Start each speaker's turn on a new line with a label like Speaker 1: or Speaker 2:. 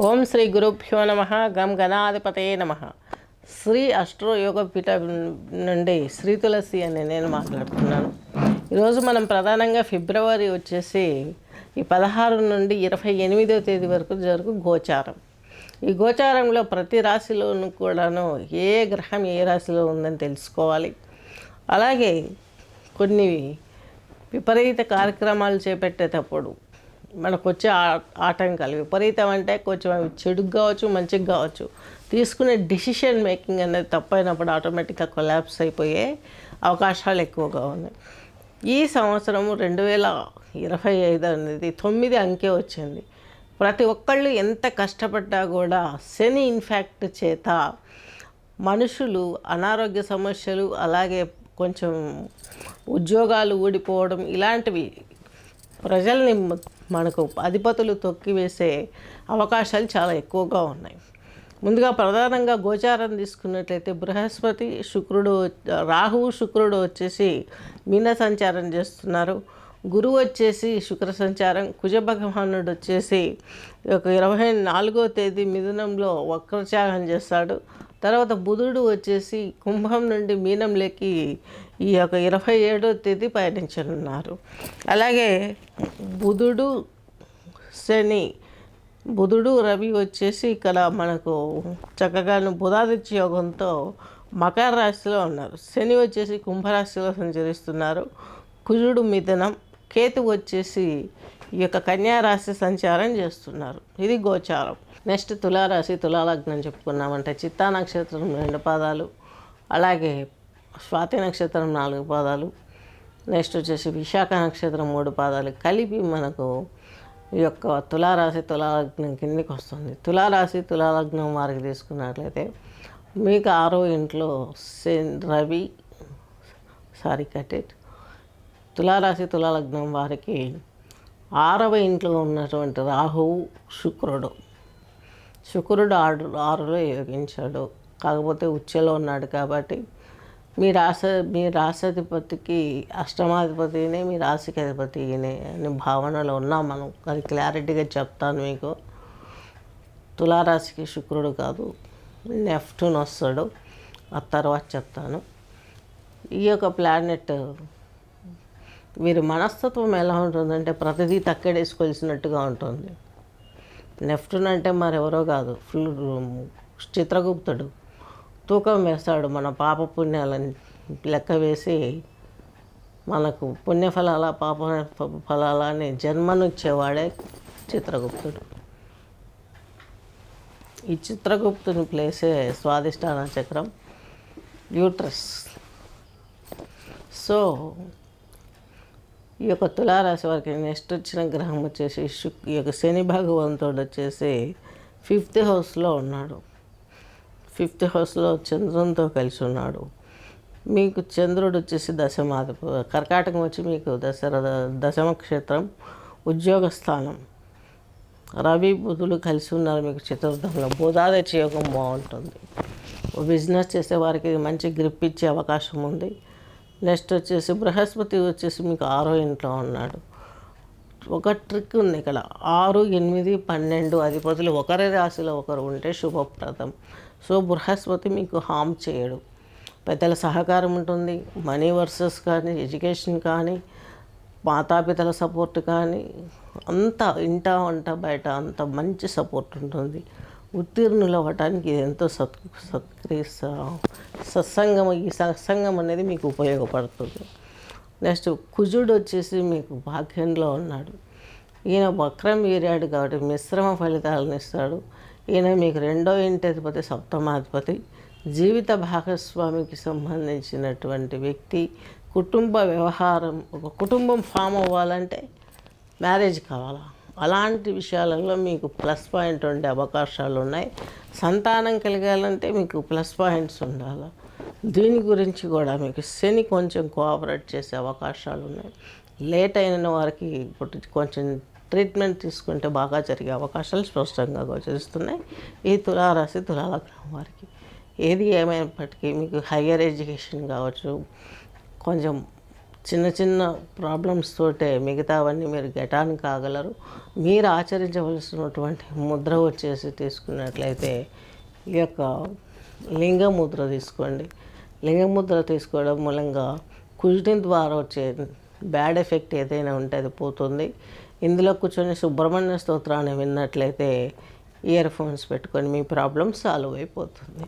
Speaker 1: ఓం శ్రీ గురుభ్యో నమ. గం గణాధిపతయే నమ. శ్రీ అష్ట్రో పీఠ నుండి శ్రీ తులసి అని నేను మాట్లాడుతున్నాను. ఈరోజు మనం ప్రధానంగా ఫిబ్రవరి వచ్చేసి ఈ పదహారు నుండి ఇరవై ఎనిమిదో తేదీ వరకు జరుగు గోచారం. ఈ గోచారంలో ప్రతి రాశిలోనూ కూడాను ఏ గ్రహం ఏ రాశిలో ఉందని తెలుసుకోవాలి. అలాగే కొన్ని విపరీత కార్యక్రమాలు చేపట్టేటప్పుడు మనకు వచ్చే ఆ- ఆటంకాలు విపరీతం అంటే కొంచెం అవి చెడుకు కావచ్చు మంచిగా కావచ్చు. తీసుకునే డిసిషన్ మేకింగ్ అనేది తప్పైనప్పుడు ఆటోమేటిక్గా కొలాప్స్ అయిపోయే అవకాశాలు ఎక్కువగా ఉన్నాయి. ఈ సంవత్సరం రెండు వేల ఇరవై ఐదు అనేది తొమ్మిది అంకే వచ్చింది. ప్రతి ఒక్కళ్ళు ఎంత కష్టపడ్డా కూడా శని ఇన్ఫ్యాక్ట్ చేత మనుషులు అనారోగ్య సమస్యలు అలాగే కొంచెం ఉద్యోగాలు ఊడిపోవడం ఇలాంటివి ప్రజల్ని మనకు అధిపతులు తొక్కివేసే అవకాశాలు చాలా ఎక్కువగా ఉన్నాయి. ముందుగా ప్రధానంగా గోచారం తీసుకున్నట్లయితే బృహస్పతి శుక్రుడు రాహువు శుక్రుడు వచ్చేసి మీన సంచారం చేస్తున్నారు. గురువు వచ్చేసి శుక్ర సంచారం కుజ భగవానుడు వచ్చేసి ఒక ఇరవై నాలుగో తేదీ మిథునంలో వక్రత్యాగం చేస్తాడు. తర్వాత బుధుడు వచ్చేసి కుంభం నుండి మీనంలోకి ఈ యొక్క ఇరవై ఏడో తేదీ పయనించనున్నారు. అలాగే బుధుడు శని బుధుడు రవి వచ్చేసి ఇక్కడ మనకు చక్కగా బుధాదిత్య యోగంతో మకర రాశిలో ఉన్నారు. శని వచ్చేసి కుంభరాశిలో సంచరిస్తున్నారు. కుజుడు మిథనం కేతు వచ్చేసి ఈ యొక్క కన్యారాశి సంచారం చేస్తున్నారు. ఇది గోచారం. నెక్స్ట్ తులారాశి తులాలగ్నం చెప్పుకున్నామంటే చిత్తా నక్షత్రం రెండు పాదాలు అలాగే స్వాతి నక్షత్రం నాలుగు పాదాలు నెక్స్ట్ వచ్చేసి విశాఖ నక్షత్రం మూడు పాదాలు కలిపి మనకు ఈ యొక్క తులారాశి తులాలగ్నం కిందకి వస్తుంది. తులారాశి తులాలగ్నం వారికి తీసుకున్నట్లయితే మీకు ఆరో ఇంట్లో సెన్ రవి సారీ కటెట్ తులారాశి తులాలగ్నం వారికి ఆరవ ఇంట్లో ఉన్నటువంటి రాహువు శుక్రుడు. శుక్రుడు ఆరు ఆరులో యోగించాడు. కాకపోతే ఉచ్చలో ఉన్నాడు కాబట్టి మీ రాస మీ రాశాధిపతికి అష్టమాధిపతినే మీ రాశికి అధిపతినే అనే భావనలో ఉన్నాం మనం. అది క్లారిటీగా చెప్తాను మీకు. తులారాశికి శుక్రుడు కాదు నెఫ్ట్ను వస్తాడు. ఆ తర్వాత చెప్తాను. ఈ యొక్క ప్లానెట్ వీరి మనస్తత్వం ఎలా ఉంటుందంటే ప్రతిదీ తక్కెడేసుకొలిసినట్టుగా ఉంటుంది. నెఫ్టూన్ అంటే మరెవరో కాదు ఫుల్ చిత్రగుప్తుడు. తూకం వేస్తాడు మన పాప పుణ్యాలని లెక్క వేసి మనకు పుణ్యఫలాల పాప ఫలాల అని జన్మనిచ్చేవాడే చిత్రగుప్తుడు. ఈ చిత్రగుప్తుని ప్లేసే స్వాదిష్టాన చక్రం యూట్రస్. సో ఈ యొక్క తులారాశి వారికి నెక్స్ట్ వచ్చిన గ్రహం వచ్చేసి శుక్ ఈ యొక్క శని భగవంతుడు వచ్చేసి ఫిఫ్త్ హౌస్లో ఉన్నాడు. ఫిఫ్త్ హౌస్లో చంద్రునితో కలిసి ఉన్నాడు. మీకు చంద్రుడు వచ్చేసి దశమాది కర్కాటకం వచ్చి మీకు దశరథ దశమ క్షేత్రం ఉద్యోగ స్థానం. రవి బుధులు కలిసి ఉన్నారు మీకు చతుర్థంలో. బుధాదిత్య యోగం బాగుంటుంది. బిజినెస్ చేసే వారికి మంచి గ్రిప్ ఇచ్చే అవకాశం ఉంది. నెక్స్ట్ వచ్చేసి బృహస్పతి వచ్చేసి మీకు ఆరో ఇంట్లో ఉన్నాడు. ఒక ట్రిక్ ఉంది ఇక్కడ. ఆరు ఎనిమిది పన్నెండు అధిపతులు ఒకరి రాశిలో ఒకరు ఉంటే శుభప్రదం. సో బృహస్పతి మీకు హామ్ చేయడు. పెద్దల సహకారం ఉంటుంది. మనీ వర్సెస్ కానీ ఎడ్యుకేషన్ కానీ మాతాపితల సపోర్ట్ కానీ అంత ఇంట వంట బయట అంత మంచి సపోర్ట్ ఉంటుంది. ఉత్తీర్ణులు అవ్వటానికి ఇది ఎంతో సత్ సత్క్రియ సత్సంగం ఈ సత్సంగం అనేది మీకు ఉపయోగపడుతుంది. నెక్స్ట్ కుజుడు వచ్చేసి మీకు భాగ్యంలో ఉన్నాడు. ఈయన వక్రం వీరాడు కాబట్టి మిశ్రమ ఫలితాలను ఇస్తాడు. ఈయన మీకు రెండో ఇంటి అధిపతి సప్తమాధిపతి. జీవిత భాగస్వామికి సంబంధించినటువంటి వ్యక్తి కుటుంబ వ్యవహారం ఒక కుటుంబం ఫామ్ అవ్వాలంటే మ్యారేజ్ కావాలా? అలాంటి విషయాలలో మీకు ప్లస్ పాయింట్ ఉండే అవకాశాలు ఉన్నాయి. సంతానం కలిగాలంటే మీకు ప్లస్ పాయింట్స్ ఉండాలి. దీని గురించి కూడా మీకు శని కొంచెం కోఆపరేట్ చేసే అవకాశాలు ఉన్నాయి. లేట్ అయిన వారికి ఇప్పుడు కొంచెం ట్రీట్మెంట్ తీసుకుంటే బాగా జరిగే అవకాశాలు స్పష్టంగా గోచరిస్తున్నాయి. ఈ తులారాశి తులాలగ్రహం వారికి ఏది ఏమైనప్పటికీ మీకు హయ్యర్ ఎడ్యుకేషన్ కావచ్చు కొంచెం చిన్న చిన్న ప్రాబ్లమ్స్ తోటే మిగతావన్నీ మీరు గెటాన్ కాగలరు. మీరు ఆచరించవలసినటువంటి ముద్ర వచ్చేసి తీసుకున్నట్లయితే ఈ యొక్క లింగ ముద్ర తీసుకోండి. లింగ ముద్ర తీసుకోవడం మూలంగా కుజుని ద్వారా వచ్చే బ్యాడ్ ఎఫెక్ట్ ఏదైనా ఉంటే అది పోతుంది. ఇందులో కూర్చొని సుబ్రహ్మణ్య స్తోత్రాన్ని విన్నట్లయితే ఇయర్ ఫోన్స్ పెట్టుకొని మీ ప్రాబ్లం సాల్వ్ అయిపోతుంది.